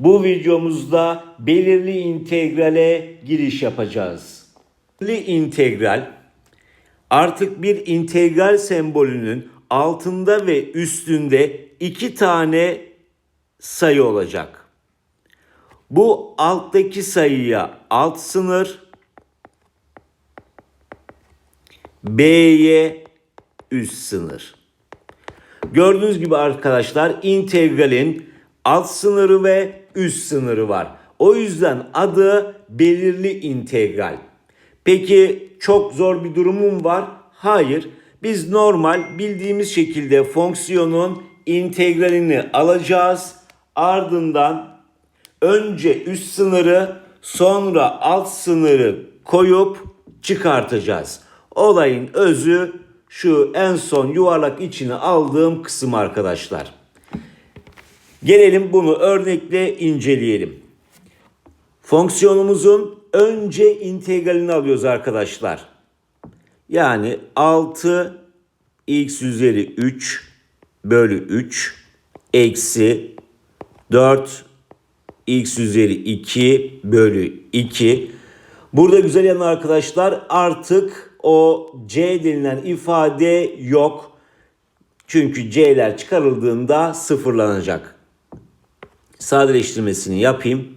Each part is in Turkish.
Bu videomuzda belirli integrale giriş yapacağız. Belirli integral artık bir integral sembolünün altında ve üstünde iki tane sayı olacak. Bu alttaki sayıya alt sınır, B'ye üst sınır. Gördüğünüz gibi arkadaşlar integralin alt sınırı ve üst sınırı var. O yüzden adı belirli integral. Peki çok zor bir durumum var? Hayır. Biz normal bildiğimiz şekilde fonksiyonun integralini alacağız. Ardından önce üst sınırı sonra alt sınırı koyup çıkartacağız. Olayın özü şu en son yuvarlak içine aldığım kısım arkadaşlar. Gelelim bunu örnekle inceleyelim. Fonksiyonumuzun önce integralini alıyoruz arkadaşlar. Yani 6 x üzeri 3 bölü 3 eksi 4 x üzeri 2 bölü 2. Burada güzel yanı arkadaşlar artık o c denilen ifade yok. Çünkü c'ler çıkarıldığında sıfırlanacak. Sadeleştirmesini yapayım.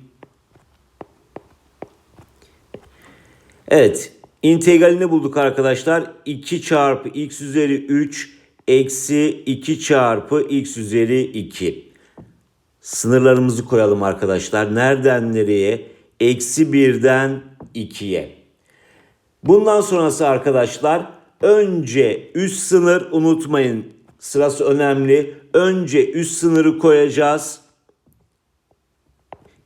Evet. integralini bulduk arkadaşlar. 2 çarpı x üzeri 3 eksi 2 çarpı x üzeri 2. Sınırlarımızı koyalım arkadaşlar. Nereden nereye? Eksi 1'den 2'ye. Bundan sonrası arkadaşlar önce üst sınır unutmayın sırası önemli. Önce üst sınırı koyacağız.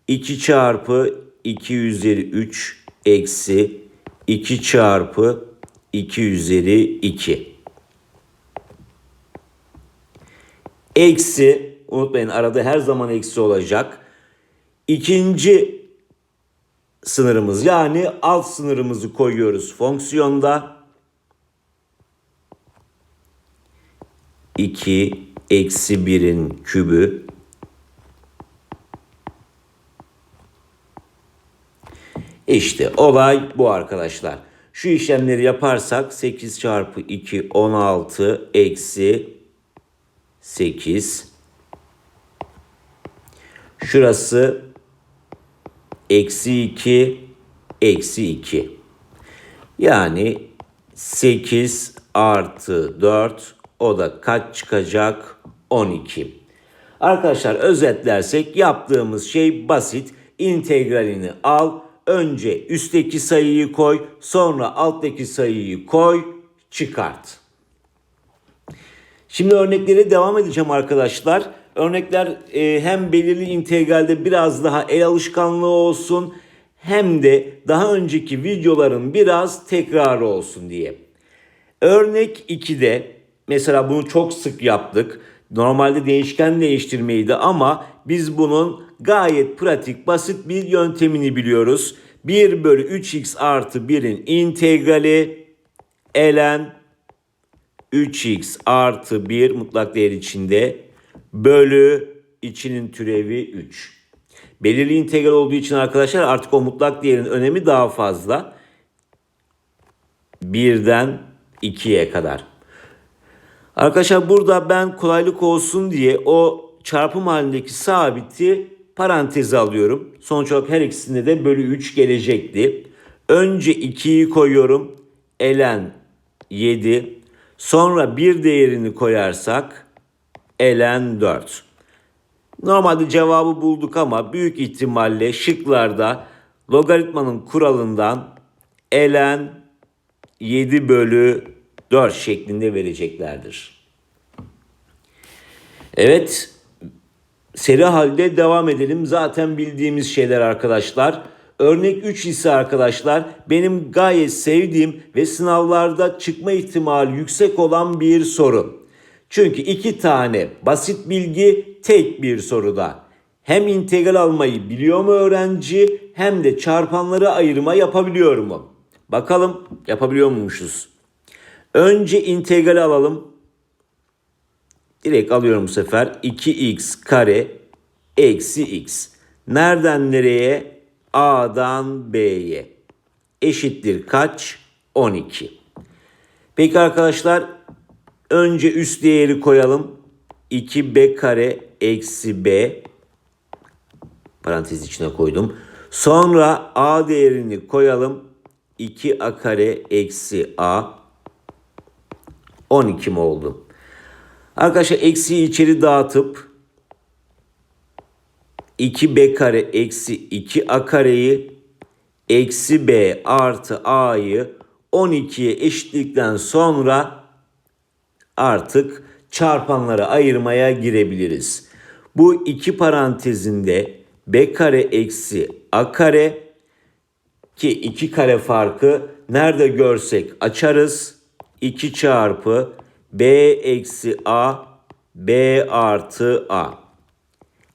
2 çarpı 2 üzeri 3 eksi 2 çarpı 2 üzeri 2. Eksi unutmayın arada her zaman eksi olacak. İkinci sınırımız yani alt sınırımızı koyuyoruz fonksiyonda. 2 eksi 1'in kübü İşte olay bu arkadaşlar. Şu işlemleri yaparsak 8 çarpı 2 16 eksi 8. Şurası eksi 2 eksi 2. Yani 8 artı 4 o da kaç çıkacak? 12. Arkadaşlar özetlersek yaptığımız şey basit. İntegralini al. Önce üstteki sayıyı koy. Sonra alttaki sayıyı koy. Çıkart. Şimdi örneklere devam edeceğim arkadaşlar. Örnekler e, hem belirli integralde biraz daha el alışkanlığı olsun hem de daha önceki videoların biraz tekrarı olsun diye. Örnek 2'de mesela bunu çok sık yaptık. Normalde değişken değiştirmeydi ama biz bunun gayet pratik basit bir yöntemini biliyoruz. 1 bölü 3x artı 1'in integrali ln 3x artı 1 mutlak değer içinde bölü içinin türevi 3. Belirli integral olduğu için arkadaşlar artık o mutlak değerin önemi daha fazla. 1'den 2'ye kadar. Arkadaşlar burada ben kolaylık olsun diye o çarpım halindeki sabiti paranteze alıyorum. Sonuç olarak her ikisinde de bölü 3 gelecekti. Önce 2'yi koyuyorum. Elen 7. Sonra bir değerini koyarsak elen 4. Normalde cevabı bulduk ama büyük ihtimalle şıklarda logaritmanın kuralından elen 7 bölü 4 şeklinde vereceklerdir. Evet seri halde devam edelim. Zaten bildiğimiz şeyler arkadaşlar. Örnek 3 ise arkadaşlar benim gayet sevdiğim ve sınavlarda çıkma ihtimali yüksek olan bir soru. Çünkü iki tane basit bilgi tek bir soruda. Hem integral almayı biliyor mu öğrenci hem de çarpanları ayırma yapabiliyor mu? Bakalım yapabiliyor muymuşuz? Önce integral alalım. Direkt alıyorum bu sefer. 2x kare eksi x. Nereden nereye? A'dan B'ye. Eşittir kaç? 12. Peki arkadaşlar önce üst değeri koyalım. 2b kare eksi b parantez içine koydum. Sonra a değerini koyalım. 2a kare eksi a 12 mi oldu? Arkadaşlar eksiyi içeri dağıtıp 2b kare eksi 2a kareyi eksi b artı a'yı 12'ye eşitlikten sonra artık çarpanlara ayırmaya girebiliriz. Bu iki parantezinde b kare eksi a kare ki iki kare farkı nerede görsek açarız. 2 çarpı b eksi a b artı a.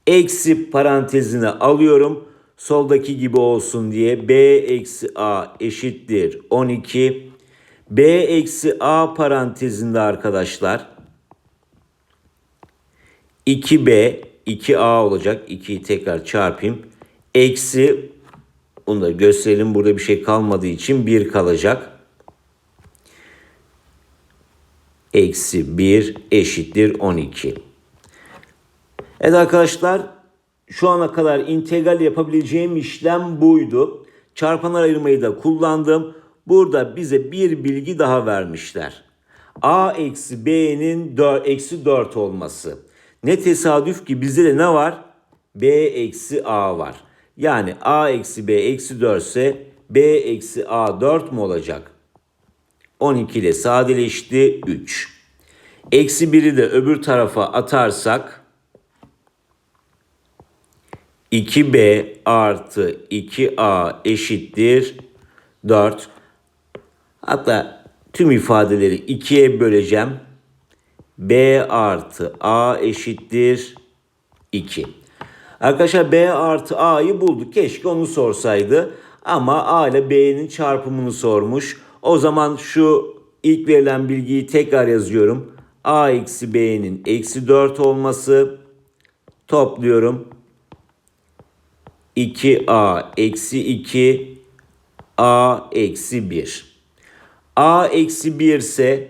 Eksi parantezine alıyorum. Soldaki gibi olsun diye b eksi a eşittir 12. b eksi a parantezinde arkadaşlar 2b 2a olacak. 2'yi tekrar çarpayım. Eksi bunu da gösterelim. Burada bir şey kalmadığı için 1 kalacak. Eksi 1 eşittir 12. Evet arkadaşlar şu ana kadar integral yapabileceğim işlem buydu. Çarpanlar ayırmayı da kullandım. Burada bize bir bilgi daha vermişler. A eksi B'nin 4, eksi 4 olması. Ne tesadüf ki bizde de ne var? B eksi A var. Yani A eksi B eksi 4 ise B eksi A 4 mu olacak? 12 ile sadeleşti 3. Eksi 1'i de öbür tarafa atarsak 2b artı 2a eşittir 4. Hatta tüm ifadeleri 2'ye böleceğim. b artı a eşittir 2. Arkadaşlar b artı a'yı bulduk. Keşke onu sorsaydı. Ama a ile b'nin çarpımını sormuş. O zaman şu ilk verilen bilgiyi tekrar yazıyorum. a eksi b'nin eksi 4 olması topluyorum. 2a eksi 2 a eksi 1. a eksi 1 ise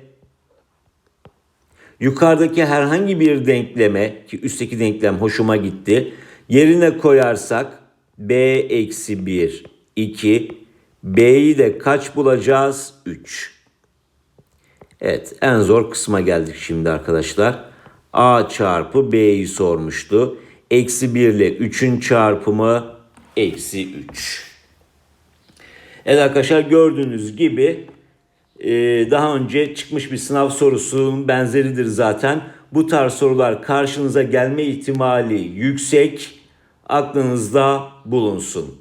yukarıdaki herhangi bir denkleme ki üstteki denklem hoşuma gitti. Yerine koyarsak b eksi 1 2 b'yi de kaç bulacağız? 3. Evet en zor kısma geldik şimdi arkadaşlar. a çarpı b'yi sormuştu. Eksi 1 ile 3'ün çarpımı eksi 3. Evet arkadaşlar gördüğünüz gibi e, daha önce çıkmış bir sınav sorusunun benzeridir zaten. Bu tarz sorular karşınıza gelme ihtimali yüksek. Aklınızda bulunsun.